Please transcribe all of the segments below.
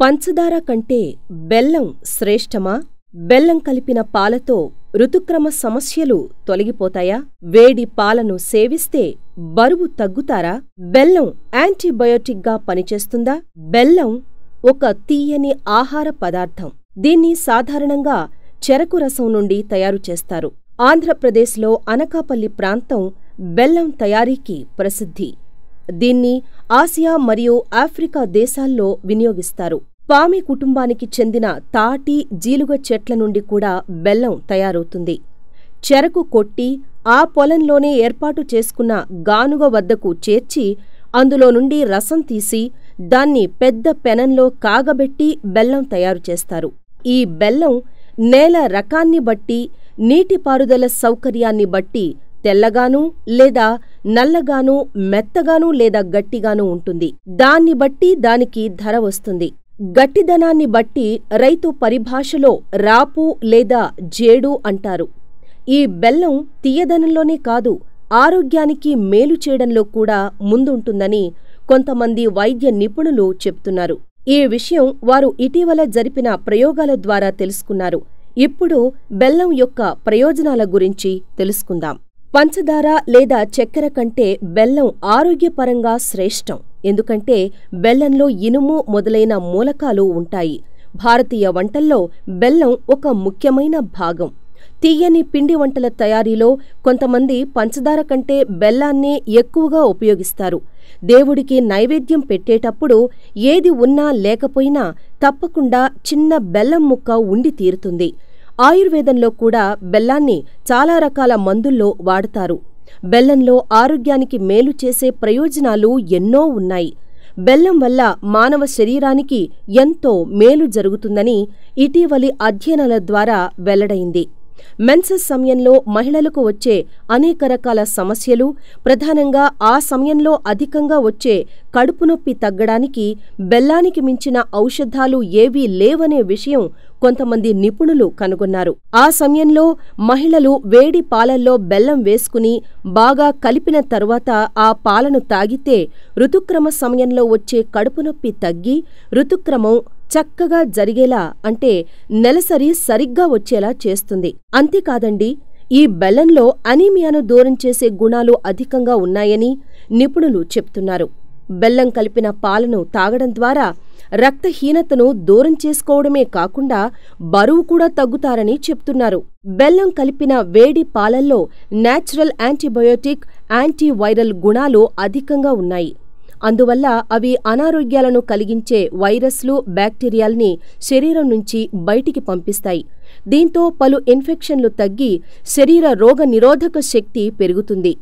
పంచదార కంటే బెల్లం శ్రేష్టమా? బెల్లం కలిపిన పాలతో ఋతుక్రమ సమస్యలు తొలగిపోతాయా? వేడి పాలను సేవిస్తే బరువు తగ్గుతారా? బెల్లం యాంటీబయోటిక్గా పనిచేస్తుందా? బెల్లం ఒక తీయని ఆహార పదార్థం. దీన్ని సాధారణంగా చెరకు రసం నుండి తయారు చేస్తారు. ఆంధ్రప్రదేశ్లో అనకాపల్లి ప్రాంతం బెల్లం తయారీకి ప్రసిద్ధి. దీన్ని ఆసియా మరియు ఆఫ్రికా దేశాల్లో వినియోగిస్తారు. పామి కుటుంబానికి చెందిన తాటి జీలుగ చెట్ల నుండి కూడా బెల్లం తయారవుతుంది. చెరకు కొట్టి ఆ పొలంలోనే ఏర్పాటు చేసుకున్న గానుగ వద్దకు చేర్చి అందులో నుండి రసం తీసి దాన్ని పెద్ద పెనంలో కాగబెట్టి బెల్లం తయారు చేస్తారు. ఈ బెల్లం నేల రకాన్ని బట్టి నీటిపారుదల సౌకర్యాన్ని బట్టి తెల్లగానూ లేదా నల్లగానూ మెత్తగానూ లేదా గట్టిగానూ ఉంటుంది. దాన్ని బట్టి దానికి ధర వస్తుంది. గట్టిదనాన్ని బట్టి రైతు పరిభాషలో రాపు లేదా జేడు అంటారు. ఈ బెల్లం తీయదనంలోనే కాదు ఆరోగ్యానికి మేలు చేయడంలో కూడా ముందుంటుందని కొంతమంది వైద్య నిపుణులు చెప్తున్నారు ఈ విషయం వారు ఇటీవల జరిపిన ప్రయోగాల ద్వారా తెలుసుకున్నారు. ఇప్పుడు బెల్లం యొక్క ప్రయోజనాల గురించి తెలుసుకుందాం. పంచదార లేదా చక్కెర కంటే బెల్లం ఆరోగ్యపరంగా శ్రేష్టం. ఎందుకంటే బెల్లంలో ఇనుము మొదలైన మూలకాలు ఉంటాయి. భారతీయ వంటల్లో బెల్లం ఒక ముఖ్యమైన భాగం. తీయని పిండి వంటల తయారీలో కొంతమంది పంచదార కంటే బెల్లాన్నే ఎక్కువగా ఉపయోగిస్తారు. దేవుడికి నైవేద్యం పెట్టేటప్పుడు ఏది ఉన్నా లేకపోయినా తప్పకుండా చిన్న బెల్లం ముక్క ఉండి తీరుతుంది. ఆయుర్వేదంలో కూడా బెల్లాన్ని చాలా రకాల మందుల్లో వాడతారు. బెల్లంలో ఆరోగ్యానికి మేలు చేసే ప్రయోజనాలు ఎన్నో ఉన్నాయి. బెల్లం వల్ల మానవ శరీరానికి ఎంతో మేలు జరుగుతుందని ఇటీవలి అధ్యయనాల ద్వారా వెల్లడైంది. మెన్సెస్ సమయంలో మహిళలకు వచ్చే అనేక రకాల సమస్యలు ప్రధానంగా ఆ సమయంలో అధికంగా వచ్చే కడుపు నొప్పి తగ్గడానికి బెల్లానికి మించిన ఔషధాలు ఏవీ లేవనే విషయం కొంతమంది నిపుణులు కనుగొన్నారు. ఆ సమయంలో మహిళలు వేడి పాలల్లో బెల్లం వేసుకుని బాగా కలిపిన తరువాత ఆ పాలను తాగితే ఋతుక్రమ సమయంలో వచ్చే కడుపు నొప్పి తగ్గి ఋతుక్రమం చక్కగా జరిగేలా అంటే నెలసరి సరిగ్గా వచ్చేలా చేస్తుంది. అంతేకాదండి ఈ బెల్లంలో అనీమియాను దూరం చేసే గుణాలు అధికంగా ఉన్నాయని నిపుణులు చెప్తున్నారు. బెల్లం కలిపిన పాలను తాగడం ద్వారా రక్తహీనతను దూరం చేసుకోవడమే కాకుండా బరువు కూడా తగ్గుతారని చెప్తున్నారు. బెల్లం కలిపిన వేడి పాలల్లో నేచురల్ యాంటీబయోటిక్ యాంటీవైరల్ గుణాలు అధికంగా ఉన్నాయి. అందువల్ల అవి అనారోగ్యాలను కలిగించే వైరస్లు బ్యాక్టీరియాల్ని శరీరం నుంచి బయటికి పంపిస్తాయి. దీంతో పలు ఇన్ఫెక్షన్లు తగ్గి శరీర రోగ నిరోధక శక్తి పెరుగుతుంది.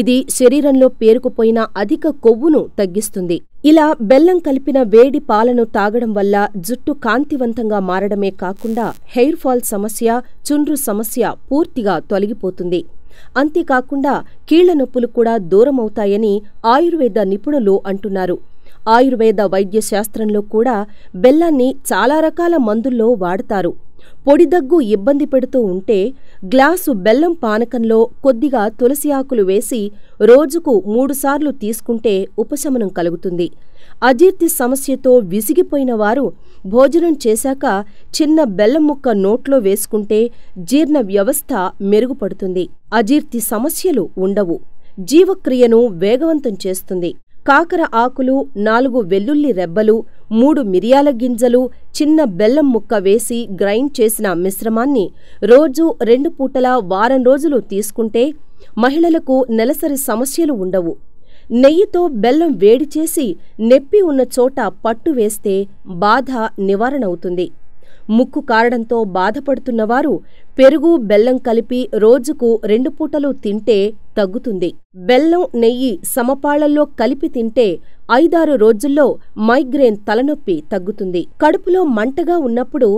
ఇది శరీరంలో పేరుకుపోయిన అధిక కొవ్వును తగ్గిస్తుంది. ఇలా బెల్లం కలిపిన వేడి పాలను తాగడం వల్ల జుట్టు కాంతివంతంగా మారడమే కాకుండా హెయిర్ ఫాల్ సమస్య చుండ్రు సమస్య పూర్తిగా తొలగిపోతుంది. అంతేకాకుండా కీళ్ళ నొప్పులు కూడా దూరమవుతాయని ఆయుర్వేద నిపుణులు అంటున్నారు. ఆయుర్వేద వైద్య శాస్త్రంలో కూడా బెల్లాన్ని చాలా రకాల మందుల్లో వాడతారు. పొడిదగ్గు ఇబ్బంది పెడుతూ ఉంటే గ్లాసు బెల్లం పానకంలో కొద్దిగా తులసి ఆకులు వేసి రోజుకు మూడుసార్లు తీసుకుంటే ఉపశమనం కలుగుతుంది. అజీర్తి సమస్యతో విసిగిపోయిన వారు భోజనం చేశాక చిన్న బెల్లం ముక్క నోట్లో వేసుకుంటే జీర్ణ వ్యవస్థ మెరుగుపడుతుంది. అజీర్తి సమస్యలు ఉండవు. జీవక్రియను వేగవంతం చేస్తుంది. కాకర ఆకులు నాలుగు వెల్లుల్లి రెబ్బలు మూడు మిరియాల గింజలు చిన్న బెల్లం ముక్క వేసి గ్రైండ్ చేసిన మిశ్రమాన్ని రోజు రెండు పూటలా వారం రోజులు తీసుకుంటే మహిళలకు నెలసరి సమస్యలు ఉండవు. నెయ్యితో బెల్లం వేడి చేసి నెప్పి ఉన్న చోట పట్టు వేస్తే బాధ నివారణవుతుంది. ముక్కు కారడంతో బాధపడుతున్నవారు పెరుగు బెల్లం కలిపి రోజుకు రెండు పూటలు తింటే తగ్గుతుంది. బెల్లం నెయ్యి సమపాళల్లో కలిపి తింటే ఐదారు రోజుల్లో మైగ్రేన్ తలనొప్పి తగ్గుతుంది. కడుపులో మంటగా ఉన్నప్పుడు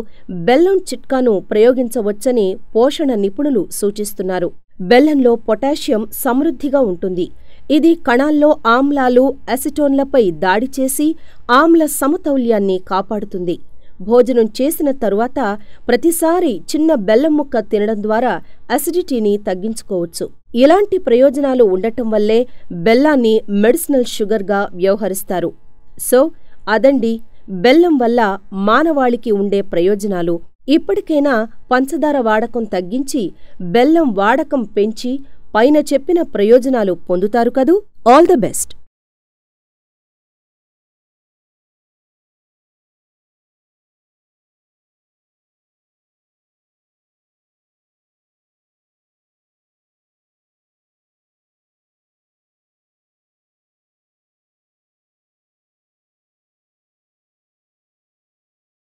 బెల్లం చిట్కాను ప్రయోగించవచ్చని పోషణ నిపుణులు సూచిస్తున్నారు. బెల్లంలో పొటాషియం సమృద్ధిగా ఉంటుంది. ఇది కణాల్లో ఆమ్లాలు అసిటోన్లపై దాడి చేసి ఆమ్ల సమతౌల్యాన్ని కాపాడుతుంది. భోజనం చేసిన తరువాత ప్రతిసారి చిన్న బెల్లం ముక్క తినడం ద్వారా అసిడిటీని తగ్గించుకోవచ్చు. ఇలాంటి ప్రయోజనాలు ఉండటం వల్లే బెల్లాన్ని మెడిసినల్ షుగర్గా వ్యవహరిస్తారు. సో అదండి. బెల్లం వల్ల మానవాళికి ఉండే ప్రయోజనాలు. ఇప్పటికైనా పంచదార వాడకం తగ్గించి బెల్లం వాడకం పెంచి పైన చెప్పిన ప్రయోజనాలు పొందుతారు కదూ? All the best